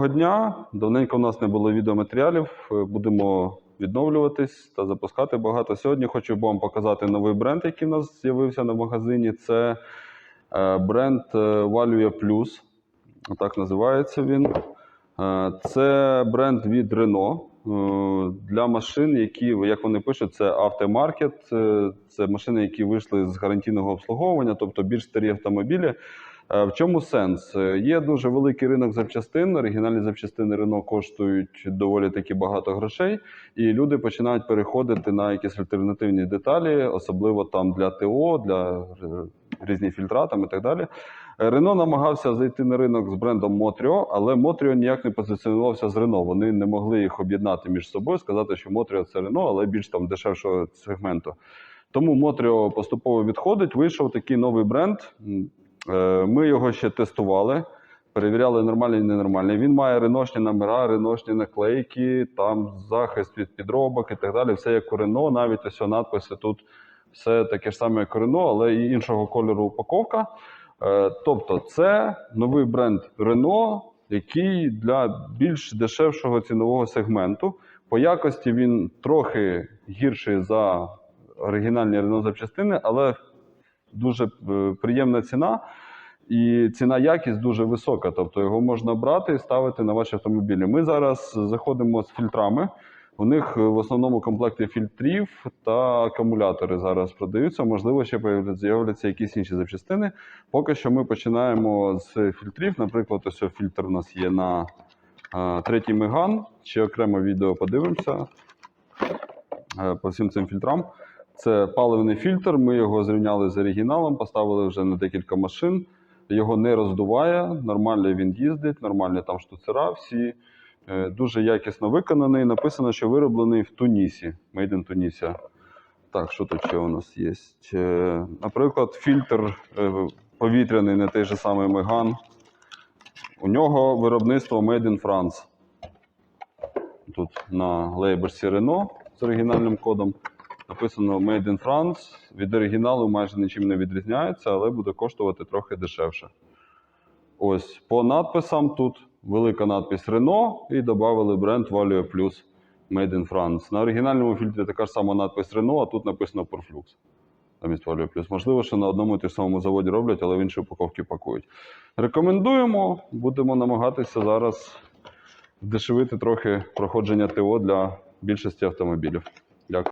Доброго дня. Давненько у нас не було відеоматеріалів. Е, Будемо відновлюватись та запускати багато. Сьогодні хочу вам показати новий бренд, який в нас з'явився на магазині. Це е, бренд е, Value Plus. Так називається він. Це бренд від Renault для машин, які, як вони пишуть, це автомаркет. Це машини, які вийшли з гарантійного обслуговування, тобто більш старі автомобілі. Е, В чому сенс? Е, Є дуже великий ринок запчастин. Оригінальні запчастини Renault коштують доволі таки багато грошей, і люди починають переходити на якісь альтернативні деталі, особливо там для ТО, для р- різні фільтра там і так далі. Е, Renault намагався зайти на ринок з брендом Montrio, але Montrio ніяк не позиціонувався з Renault. Вони не могли їх об'єднати між собою, сказати, що Montrio – це Renault, але більш там дешевшого сегменту. Тому Montrio поступово відходить. Вийшов такий новий бренд. Е, Ми його ще тестували, перевіряли нормальний і ненормальний. Він має реношні номера, реношні наклейки, там захист від підробок і так далі. Все як Renault, навіть ось надписи тут все таке ж саме, як у Renault, але і іншого кольору упаковка. Е, Тобто, це новий бренд Renault, який для більш дешевшого цінового сегменту. По якості він трохи гірший за оригінальні Renault запчастини, але дуже е, приємна ціна. І ціна якість дуже висока, тобто його можна брати і ставити на ваші автомобілі. Ми зараз заходимо з фільтрами. У них е, в основному комплекти фільтрів та акумулятори зараз продаються. Можливо, ще з'являться якісь інші запчастини. Поки що ми починаємо з фільтрів. Наприклад, ось фільтр у нас є на е, третій меган. Ще окремо відео подивимося по всім цим фільтрам. Це паливний фільтр. Ми його зрівняли з оригіналом, поставили вже на декілька машин. Його не роздуває, нормально він їздить, нормальні там штуцера всі. Е, Дуже якісно виконаний. Написано, що вироблений в Тунісі. Made in Tunisia. Так, що тут ще у нас є? Е, Наприклад, фільтр е, повітряний, не той же самий Меган. У нього виробництво Made in France. Тут на лейберсі Renault з оригінальним кодом. Написано Made in France. Від оригіналу майже нічим не відрізняється, але буде коштувати трохи дешевше. Ось по надписам тут велика надпись Renault і додали бренд Value Plus Made in France. На оригінальному фільтрі така ж сама надпись Renault, а тут написано Proflux. Замість Value Plus. Можливо, що на одному і самому заводі роблять, але в інші упаковки пакують. Рекомендуємо, будемо намагатися зараз вдешевити трохи проходження ТО для більшості автомобілів. Дякую.